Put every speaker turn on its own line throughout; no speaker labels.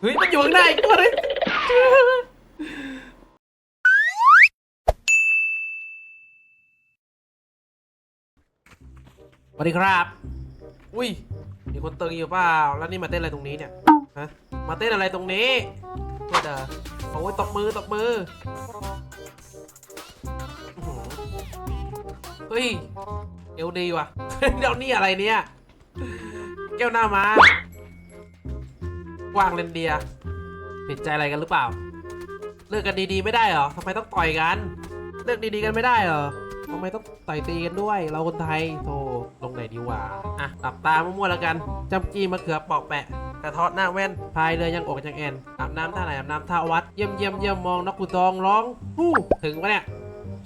เฮ้ยมันอยู่ข้างในอีกตัวเลยสวัสดีครับ อุ้ย มีคนเติงอยู่เปล่า แล้วนี่มาเต้นอะไรตรงนี้เนี่ย ฮะ มาเต้นอะไรตรงนี้โทษเด้อโอ้ยตบมือตบมือ เฮ้ย เอวดีว่ะ เดี๋ยวนี่อะไรเนี่ย แก้วหน้ามา วางเรนเดียร์ผิดใจอะไรกันหรือเปล่า เลิกกันดีๆไม่ได้เหรอทำไมต้องต่อยกัน เลิกดีๆกันไม่ได้เหรอทำไมต้องต่อยตีกันด้วย เราคนไทยโธ่ลงไหนดีวะอะหลับตามั่วๆแล้วกันจำจีมะเขือปอกแปะกระเทาะหน้าแว่นพายเรือยังอกยังแอนอาบน้ำท่าไหนอาบน้ำท่าวัดเยี่ยมเยี่ยมเยี่ยมมองนกกุตองร้องฮู้ถึงปะเนี่ย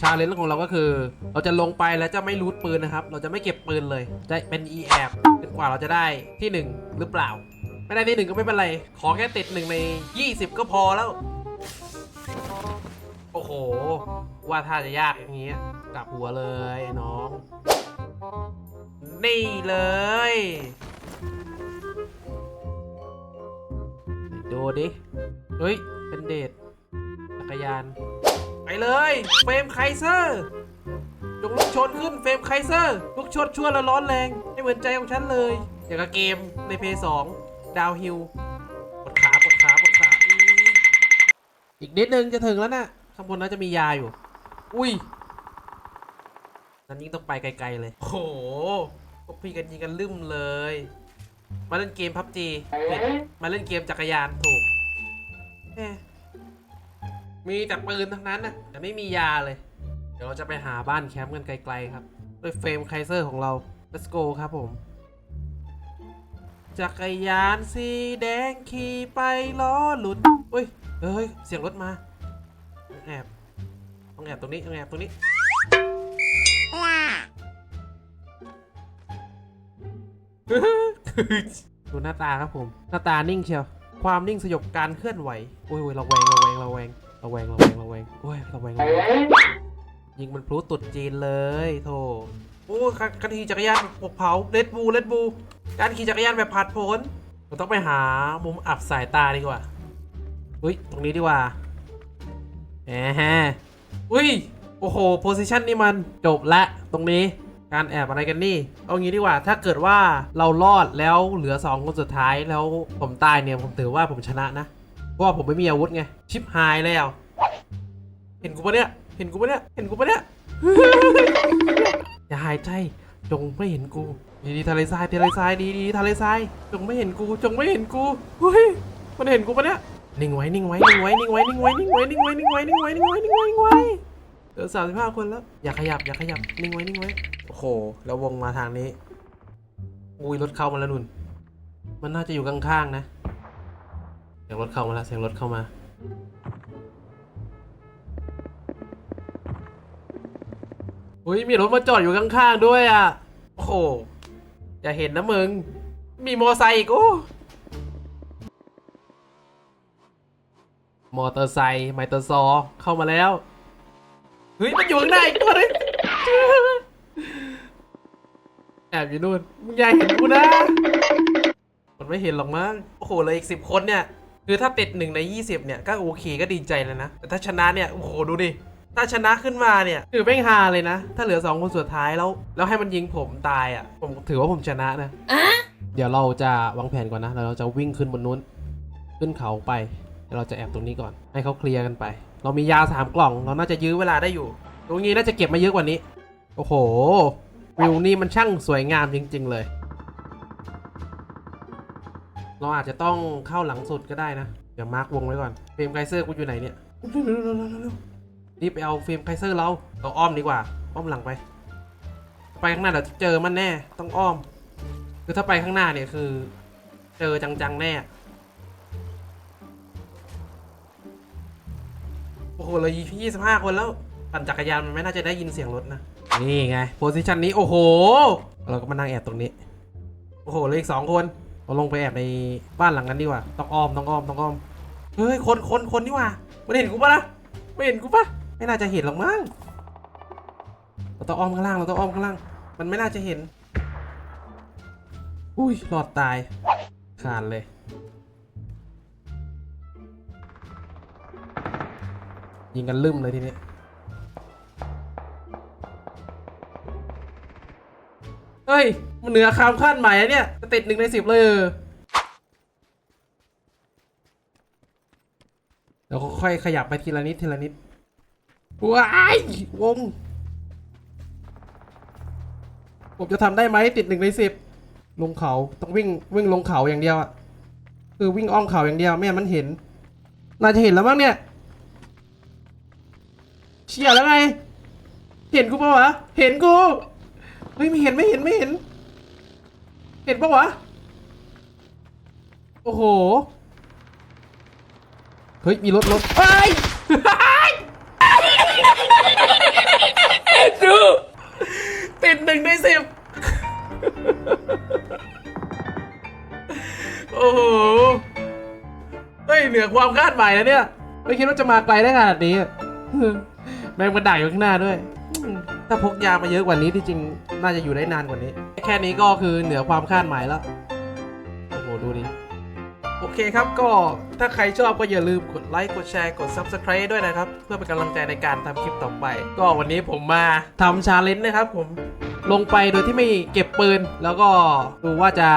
ชาเลนจ์ของเราก็คือ เราจะลงไปแล้วจะไม่รูดปืนนะครับ เราจะไม่เก็บปืนเลย จะเป็น e แอบจนกว่าเราจะได้ที่หนึ่งหรือเปล่า ไม่ได้ที่หนึ่งก็ไม่เป็นไร ขอแค่ติดหนึ่งใน 20 ก็พอแล้ว โอ้โห ว่าถ้าจะยากอย่างงี้กลับหัวเลยไอ้น้อง นี่เลย ดูดิ เฮ้ย เป็นเดทจักรยาน ไปเลย เฟรมไคเซอร์ยกลูกชนขึ้นเฟรมไคเซอร์ ลูกชนชั่วและร้อนแรง ไม่เหมือนใจของฉันเลย อย่างกับเกมในเพย์สอง ดาวฮิลปวดขาปวดขาปวดขาอื้ออีกนิดนึงจะถึงแล้วนะข้างบนน่าจะมียาอยู่ อุ้ยนั้นยิ่งต้องไปไกลๆเลย โอ้โหพวกพี่กันยิงกันลืมเลย มาเล่นเกมพับจีมาเล่นเกมจักรยานถูกแหมมีแต่ปืนทั้งนั้นนะแต่ไม่มียาเลย เดี๋ยวเราจะไปหาบ้านแคมป์กันไกลๆครับ ด้วยเฟรมไคเซอร์ของเรา let's go ครับผม จักรยานสีแดงขี่ไปล้อหลุดเฮ้ยเฮ้ย เสียงรถมาต้องแอบต้องแอบตรงนี้ต้องแอบตรงนี้ ดูหน้าตาครับผม หน้าตานิ่งเชียว ความนิ่งสยบการเคลื่อนไหวโอ้ยโอ้ยระแวงระแวงระแวงระแวงระแวงระแวงโอ้ยระแวงระแวงยิงมันพลุตุดจีนเลยโธ่โอ้ยการการขี่จักรยานปกเผาเลดบูเลดบู การขี่จักรยานแบบผัดผลเราต้องไปหามุมอับสายตาดีกว่า อุ้ย ตรงนี้ดีกว่าแหมอุ้ย โอ้โห โพซิชันนี่มันจบละ ตรงนี้ การแอบอะไรกันนี่ เอางี้ดีกว่า ถ้าเกิดว่าเรารอดแล้วเหลือ 2 คนสุดท้ายแล้วผมตายเนี่ย ผมถือว่าผมชนะนะ เพราะว่าผมไม่มีอาวุธไง ชิปหายแล้ว เห็นกูปะเนี่ย เห็นกูปะเนี่ย เห็นกูปะเนี่ย อย่าหายใจ จงไม่เห็นกู ดีดีทะเลทรายทะเลทรายดีดีทะเลทรายจงไม่เห็นกูจงไม่เห็นกูเฮ้ยมันเห็นกูปะเนี่ยนิ่งไว้นิ่งไว้นิ่งไว้นิ่งไว้นิ่งไว้นิ่งไว้นิ่งไว้นิ่งไว้นิ่งไว้นิ่งไว้นิ่งไว้นิ่งไว้เหลือสามสิบห้าคนแล้วอย่าขยับอย่าขยับนิ่งไว้นิ่งไว้โอ้โหแล้ววงมาทางนี้อุ้ยรถเข้ามาแล้วนุ่น มันน่าจะอยู่ข้างๆนะเสียงรถเข้ามาแล้วเสียงรถเข้ามาอุ้ยมีรถมาจอดอยู่ข้างๆด้วยอะโอ้โห อย่าเห็นนะมึง มีมอไซค์อีกโอ้มอเตอร์ไซค์ไมเตอร์ซอว์เข้ามาแล้ว เฮ้ย มันอยู่ข้างหน้าอีกตัวนึงแอบอยู่นู่น มึงอย่าเห็นกูนะ มันไม่เห็นหรอกมั้ง โอ้โหเลยอีกสิบคนเนี่ย คือถ้าติดหนึ่งในยี่สิบเนี่ย ก็โอเคก็ดีใจเลยนะ แต่ถ้าชนะเนี่ย โอ้โห ดูดิ ถ้าชนะขึ้นมาเนี่ยถือเป็นฮาเลยนะ ถ้าเหลือสองคนสุดท้ายแล้ว แล้วให้มันยิงผมตายอะ ผมถือว่าผมชนะนะเดี๋ยวเราจะวางแผนก่อนนะแล้วเราจะวิ่งขึ้นบนนู้น ขึ้นเขาไปเดี๋ยวเราจะแอบตรงนี้ก่อน ให้เขาเคลียร์กันไป เรามียาสามกล่อง เราน่าจะยื้อเวลาได้อยู่ ตรงนี้น่าจะเก็บมาเยอะกว่านี้ โอ้โห วิวนี่มันช่างสวยงามจริง ๆ เลย เราอาจจะต้องเข้าหลังสุดก็ได้นะ เดี๋ยวมาร์กวงไว้ก่อน เฟรมไกเซอร์กูอยู่ไหนเนี่ยเร็วๆๆๆๆ รีบไปเอาเฟรมไกเซอร์เราเราอ้อมดีกว่า อ้อมหลังไป ไปข้างหน้าเดี๋ยวเจอมันแน่ ต้องอ้อม คือถ้าไปข้างหน้าเนี่ยคือ เจอจังๆแน่ โอ้โหเลยยี่สิบห้าคนแล้ว ปั่นจักรยานมันไม่น่าจะได้ยินเสียงรถนะ นี่ไงโพสิชันนี้โอ้โห เราก็มานั่งแอบตรงนี้ โอ้โหเหลยอีกสองคนเราลงไปแอบในบ้านหลังนั้นดีกว่า ต้องอ้อมต้องอ้อมต้องอ้อม เฮ้ยคนคนคนนี่ว่าไม่เห็นกูปะนะไม่เห็นกูปะ ไม่น่าจะเห็นหรอกมั้งเราต้องอ้อมข้างล่างเราต้องอ้อมข้างล่าง มันไม่น่าจะเห็น อุ้ยหลอดตายขาดเลยยิงกันลืมเลยทีนี้เฮ้ย มันเหนือคามคาดหมายเนี่ยจะติดหนึ่งในสิบเลยเราค่อยขยับไปทีละนิดทีละนิด ว้ายวง ผมจะทำได้ไหมติดหนึ่งในสิบลงเขาต้องวิ่งวิ่งลงเขาอย่างเดียวอะคือวิ่งอ้อมเขาอย่างเดียวไม่มันเห็นน่าจะเห็นแล้วมั้งเนี่ยเชี่ยแล้วไง เห็นกูปะวะเห็นกูเฮ้ยไม่เห็นไม่เห็นไม่เห็น เห็นปะวะโอ้โห เฮ้ย มีรถรถเฮ้ย ความคาดหมายนะเนี่ย ไม่คิดว่าจะมาไกลได้ขนาดนี้ แม่งมาด่าอยู่ข้างหน้าด้วย ถ้าพกยามาเยอะกว่านี้ที่จริงน่าจะอยู่ได้นานกว่านี้ แค่นี้ก็คือเหนือความคาดหมายแล้ว โอ้โห ดูดิโอเคครับก็ถ้าใครชอบก็อย่าลืมกดไลค์กดแชร์กด Subscribe ด้วยนะครับ เพื่อเป็นกำลังใจในการทำคลิปต่อไป ก็วันนี้ผมมาทำชาเลนจ์นะครับผมลงไปโดยที่ไม่เก็บปืน แล้วก็ดูว่าจะ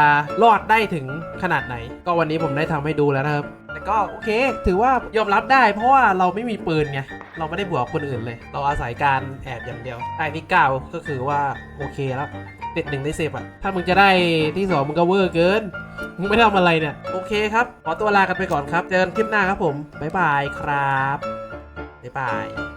รอดได้ถึงขนาดไหน ก็วันนี้ผมได้ทำให้ดูแล้วนะครับ ก็โอเค ถือว่ายอมรับได้ เพราะว่าเราไม่มีปืนไงเราไม่ได้บวกคนอื่นเลย เราอาศัยการแอบอย่างเดียวได้ที่เก้าก็คือว่าโอเคแล้วติดหนึ่งได้สิบอะ ถ้ามึงจะได้ที่สองมึงก็เวอร์เกิน มึงไม่ทำอะไรเนี่ย โอเคครับ ขอตัวลากันไปก่อนครับ เจอกันคลิปหน้าครับผม บ๊ายบายครับ บ๊ายบาย